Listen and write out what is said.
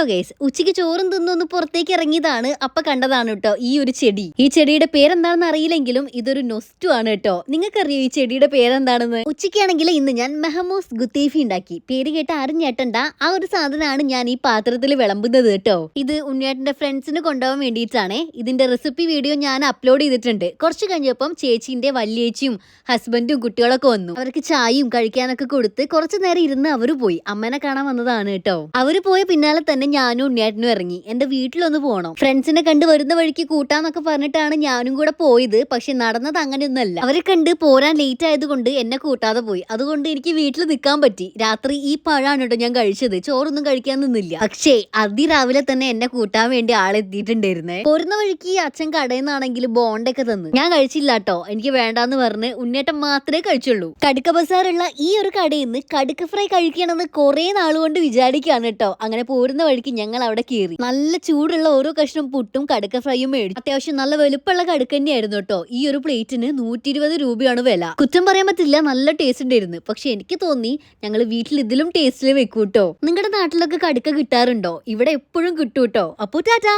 Hello guys ഉച്ചയ്ക്ക് ചോറും തിന്നൊന്ന് പുറത്തേക്ക് ഇറങ്ങിയതാണ്. അപ്പൊ കണ്ടതാണ് കേട്ടോ ഈ ഒരു ചെടി. ഈ ചെടിയുടെ പേരെന്താണെന്ന് അറിയില്ലെങ്കിലും ഇതൊരു നൊസ്റ്റു ആണ് കേട്ടോ നിങ്ങൾക്കറിയോ ഈ ചെടിയുടെ പേരെന്താണെന്ന്? ഉച്ചയ്ക്കാണെങ്കിൽ ഇന്ന് ഞാൻ മെഹമോസ് ഗുത്തേഫി ഉണ്ടാക്കി. പേര് കേട്ട് ആരും ആ ഒരു സാധനമാണ് ഞാൻ ഈ പാത്രത്തിൽ വിളമ്പുന്നത് കേട്ടോ ഇത് ഉണ്ണിയേട്ടന്റെ ഫ്രണ്ട്സിന് കൊണ്ടുപോകാൻ വേണ്ടിയിട്ടാണ്. ഇതിന്റെ റെസിപ്പി വീഡിയോ ഞാൻ അപ്ലോഡ് ചെയ്തിട്ടുണ്ട്. കുറച്ച് കഴിഞ്ഞപ്പം ചേച്ചീന്റെ വല്യേച്ചിയും ഹസ്ബൻഡും കുട്ടികളൊക്കെ വന്നു. അവർക്ക് ചായയും കഴിക്കാനൊക്കെ കൊടുത്ത് കുറച്ചു നേരം ഇരുന്ന് അവർ പോയി. അമ്മനെ കാണാൻ വന്നതാണ് കേട്ടോ അവർ പോയ പിന്നാലെ തന്നെ ഞാനും ഉണ്ണിയേട്ടനും ഇറങ്ങി. എന്റെ വീട്ടിലൊന്ന് പോകണം ഫ്രണ്ട്സിനെ കണ്ട് വരുന്ന വഴിക്ക് കൂട്ടാന്നൊക്കെ പറഞ്ഞിട്ടാണ് ഞാനും കൂടെ പോയത്. പക്ഷെ നടന്നത് അങ്ങനെയൊന്നല്ല അവരെ കണ്ട് പോരാൻ ലേറ്റ് ആയതുകൊണ്ട് എന്നെ കൂട്ടാതെ പോയി. അതുകൊണ്ട് എനിക്ക് വീട്ടിൽ നിൽക്കാൻ പറ്റി. രാത്രി ഈ പഴാണ് കേട്ടോ ഞാൻ കഴിച്ചത്. ചോറൊന്നും കഴിക്കാൻ നിന്നില്ല. പക്ഷേ അതിരാവിലെ തന്നെ എന്നെ കൂട്ടാൻ വേണ്ടി ആളെത്തിയിട്ടുണ്ടായിരുന്നേ പോരുന്ന വഴിക്ക് അച്ഛൻ കടയിൽ ബോണ്ടൊക്കെ തന്നു. ഞാൻ കഴിച്ചില്ല കേട്ടോ. എനിക്ക് വേണ്ടാന്ന് പറഞ്ഞ് ഉണ്ണേട്ടം മാത്രമേ കഴിച്ചുള്ളൂ. കടുക്ക ബസാറുള്ള ഈ ഒരു കടയിൽ നിന്ന് കടുക്ക ഫ്രൈ കഴിക്കണമെന്ന് കുറെ നാളുകൊണ്ട് വിചാരിക്കുകയാണ് കേട്ടോ. അങ്ങനെ പോരുന്ന വഴിക്ക് ഞങ്ങൾ അവിടെ കയറി നല്ല ചൂടുള്ള ഓരോ കഷ്ണം പുട്ടും കടുക്ക ഫ്രൈയും മേടിച്ചു അത്യാവശ്യം നല്ല വലുപ്പമുള്ള കടുക്ക തന്നെയായിരുന്നു കേട്ടോ. ഈ ഒരു പ്ലേറ്റിന് നൂറ്റി ഇരുപത് രൂപയാണ് വില. കുറ്റം പറയാൻ പറ്റില്ല നല്ല ടേസ്റ്റ് ഉണ്ടായിരുന്നു. പക്ഷെ എനിക്ക് തോന്നി ഞങ്ങൾ വീട്ടിൽ ഇതിലും ടേസ്റ്റിൽ വെക്കൂട്ടോ നിങ്ങളുടെ നാട്ടിലൊക്കെ കടുക്ക കിട്ടാറുണ്ടോ? ഇവിടെ എപ്പോഴും കിട്ടൂട്ടോ അപ്പോ ടാറ്റാ!